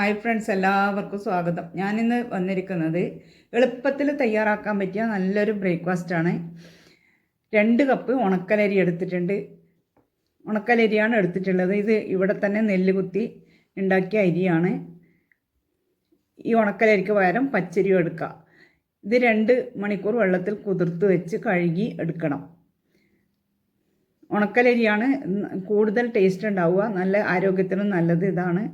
Hi friends എല്ലാവർക്കും സ്വാഗതം. ഞാനിന്ന് വന്നിരിക്കുന്നത് എളുപ്പത്തിൽ തയ്യാറാക്കാൻ പറ്റിയ നല്ലൊരു ബ്രേക്ക്ഫാസ്റ്റാണ് രണ്ട് കപ്പ് ഉണക്കലരി എടുത്തിട്ടുണ്ട്. ഉണക്കലരിയാണ് എടുത്തിട്ടുള്ളത്. ഇത് ഇവിടെ തന്നെ നെല്ല് കുത്തി ഉണ്ടാക്കിയ അരിയാണ്. ഈ ഉണക്കലരിക്ക് പകരം പച്ചരിയും എടുക്കുക ഇത് രണ്ട് മണിക്കൂർ വെള്ളത്തിൽ കുതിർത്ത് വെച്ച് കഴുകി എടുക്കണം. ഉണക്കലരിയാണ് കൂടുതൽ ടേസ്റ്റ് ഉണ്ടാവുക. നല്ല ആരോഗ്യത്തിനും നല്ലത് ഇതാണ്.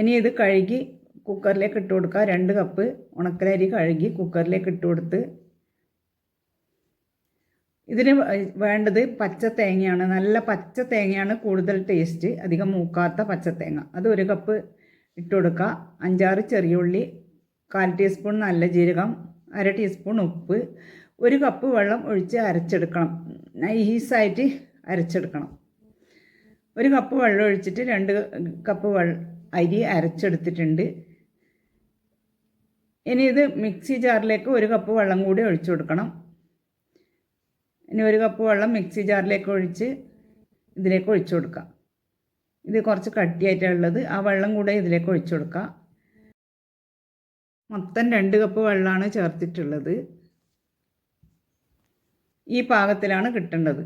ഇനി ഇത് കഴുകി കുക്കറിലേക്ക് ഇട്ട് കൊടുക്കുക. രണ്ട് കപ്പ് ഉണക്കലരി കഴുകി കുക്കറിലേക്ക് ഇട്ട് കൊടുത്ത് ഇതിന് വേണ്ടത് പച്ച തേങ്ങയാണ്. നല്ല പച്ച തേങ്ങയാണ് കൂടുതൽ ടേസ്റ്റ് അധികം മൂക്കാത്ത പച്ച തേങ്ങ. അത് ഒരു കപ്പ് ഇട്ട് കൊടുക്കുക. അഞ്ചാറ് ചെറിയ ഉള്ളി കാൽ ടീസ്പൂൺ നല്ല ജീരകം അര ടീസ്പൂൺ ഉപ്പ് ഒരു കപ്പ് വെള്ളം ഒഴിച്ച് അരച്ചെടുക്കണം. നൈസായിട്ട് അരച്ചെടുക്കണം. ഒരു കപ്പ് വെള്ളം ഒഴിച്ചിട്ട് രണ്ട് കപ്പ് വെള്ളം അരി അരച്ചെടുത്തിട്ടുണ്ട്. ഇനി ഇത് മിക്സി ജാറിലേക്ക് ഒരു കപ്പ് വെള്ളം കൂടി ഒഴിച്ചു കൊടുക്കണം. ഇനി ഒരു കപ്പ് വെള്ളം മിക്സി ജാറിലേക്ക് ഒഴിച്ച് ഇതിലേക്ക് ഒഴിച്ചു കൊടുക്കാം. ഇത് കുറച്ച് കട്ടിയായിട്ടുള്ളത് ആ വെള്ളം കൂടെ ഇതിലേക്ക് ഒഴിച്ചു കൊടുക്കാം. മൊത്തം രണ്ട് കപ്പ് വെള്ളമാണ് ചേർത്തിട്ടുള്ളത്. ഈ പാകത്തിലാണ് കിട്ടേണ്ടത്.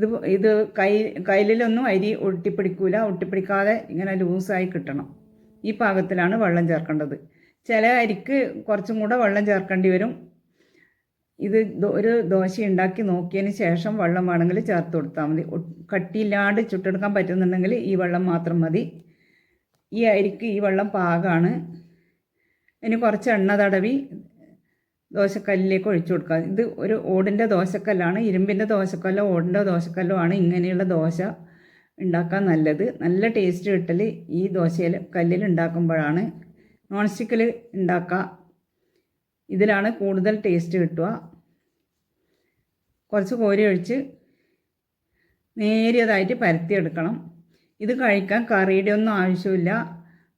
ഇത് ഇത് കൈ കയ്യിലൊന്നും അരി ഒട്ടിപ്പിടിക്കൂല ഒട്ടിപ്പിടിക്കാതെ ഇങ്ങനെ ലൂസായി കിട്ടണം. ഈ പാകത്തിലാണ് വെള്ളം ചേർക്കേണ്ടത്. ചില അരിക്ക് കുറച്ചും കൂടെ വെള്ളം ചേർക്കേണ്ടി വരും. ഇത് ഒരു ദോശ ഉണ്ടാക്കി നോക്കിയതിന് ശേഷം വെള്ളം വേണമെങ്കിൽ ചേർത്ത് കൊടുത്താൽ മതി. കട്ടിയില്ലാണ്ട് ചുട്ടെടുക്കാൻ പറ്റുന്നുണ്ടെങ്കിൽ ഈ വെള്ളം മാത്രം മതി. ഈ അരിക്ക് ഈ വെള്ളം പാകമാണ് ഇനി കുറച്ച് എണ്ണ തടവി ദോശക്കല്ലിലേക്ക് ഒഴിച്ചു കൊടുക്കുക. ഇത് ഒരു ഓടിന്റെ ദോശക്കല്ലാണ് ഇരുമ്പിന്റെ ദോശക്കല്ലോ ഓടിന്റെ ദോശക്കല്ലോ ആണ് ഇങ്ങനെയുള്ള ദോശ ഉണ്ടാക്കാൻ നല്ലത്. നല്ല ടേസ്റ്റ് കിട്ടൽ ഈ ദോശയിൽ കല്ലിൽ ഉണ്ടാക്കുമ്പോഴാണ്. നോൺ സ്റ്റിക്കിൽ ഉണ്ടാക്കുക ഇതിലാണ് കൂടുതൽ ടേസ്റ്റ് കിട്ടുക. കുറച്ച് കോരി ഒഴിച്ച് നേരിയതായിട്ട് പരത്തിയെടുക്കണം. ഇത് കഴിക്കാൻ കറിയുടെ ഒന്നും ആവശ്യമില്ല.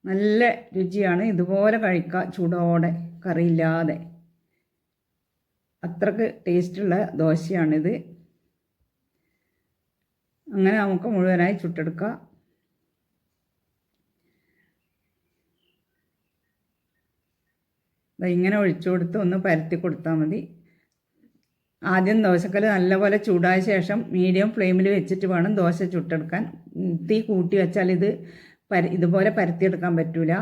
നല്ല രുചിയാണ്. ഇതുപോലെ കഴിക്കുക. ചൂടോടെ. കറിയില്ലാതെ. അത്രയ്ക്ക് ടേസ്റ്റുള്ള ദോശയാണിത്. അങ്ങനെ നമുക്ക് മുഴുവനായി ചുട്ടെടുക്കാം. ഇങ്ങനെ ഒഴിച്ചു കൊടുത്ത് ഒന്ന് പരത്തി കൊടുത്താൽ മതി. ആദ്യം ദോശക്കല്ല് നല്ലപോലെ ചൂടായ ശേഷം മീഡിയം ഫ്ലെയിമിൽ വെച്ചിട്ട് വേണം ദോശ ചുട്ടെടുക്കാൻ. തീ കൂട്ടി വെച്ചാൽ ഇത് പര ഇതുപോലെ പരത്തിയെടുക്കാൻ പറ്റില്ല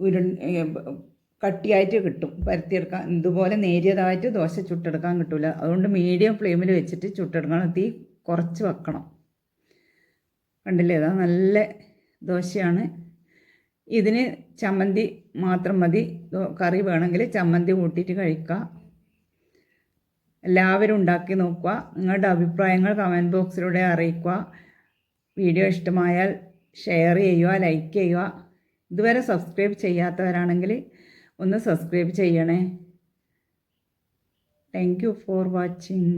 ഉരു കട്ടിയായിട്ട് കിട്ടും. പരത്തിയെടുക്കാൻ ഇതുപോലെ നേരിയതായിട്ട് ദോശ ചുട്ടെടുക്കാൻ കിട്ടില്ല അതുകൊണ്ട് മീഡിയം ഫ്ലെയിമിൽ വെച്ചിട്ട് ചുട്ടെടുക്കണം. തീ കുറച്ച് വെക്കണം. കണ്ടില്ലേ? അതാ നല്ല ദോശയാണ്. ഇതിന് ചമ്മന്തി മാത്രം മതി. കറി വേണമെങ്കിൽ ചമ്മന്തി കൂട്ടിയിട്ട് കഴിക്കുക എല്ലാവരും ഉണ്ടാക്കി നോക്കുക. നിങ്ങളുടെ അഭിപ്രായങ്ങൾ കമന്റ് ബോക്സിലൂടെ അറിയിക്കുക. വീഡിയോ ഇഷ്ടമായാൽ ഷെയർ ചെയ്യുക ലൈക്ക് ചെയ്യുക. ഇതുവരെ സബ്സ്ക്രൈബ് ചെയ്യാത്തവരാണെങ്കിൽ ഒന്ന് സബ്സ്ക്രൈബ് ചെയ്യണേ. Thank you for watching